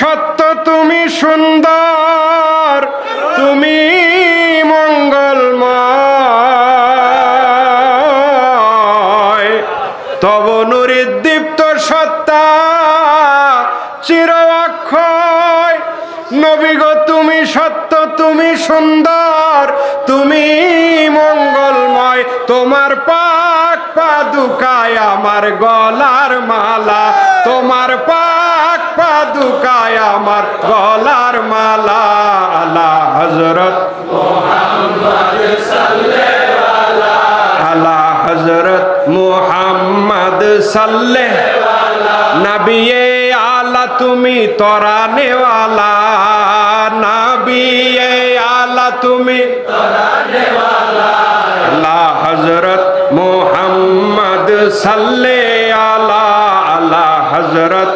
সত্য, তুমি সুন্দর, তুমি মঙ্গলময়। তব নুরিদীপ্ত সত্তা, চির অক্ষয়। নবী গো, তুমি সত্য, তুমি সুন্দর, তুমি মঙ্গলময়। তোমার পাক পাদুকায় আমার গলার মালা, তোমার পাক পাদুকায় আমার গলার মালা আলা হজরত আলা হজরত মুহাম্মদ সাল্লে নবিয়ে আলা, তুমি তরা নেওয়ালা। নবিয়ে আলা, তুমি আলা হজরত মুহাম্মদ সাল্লে আলা আলা হজরত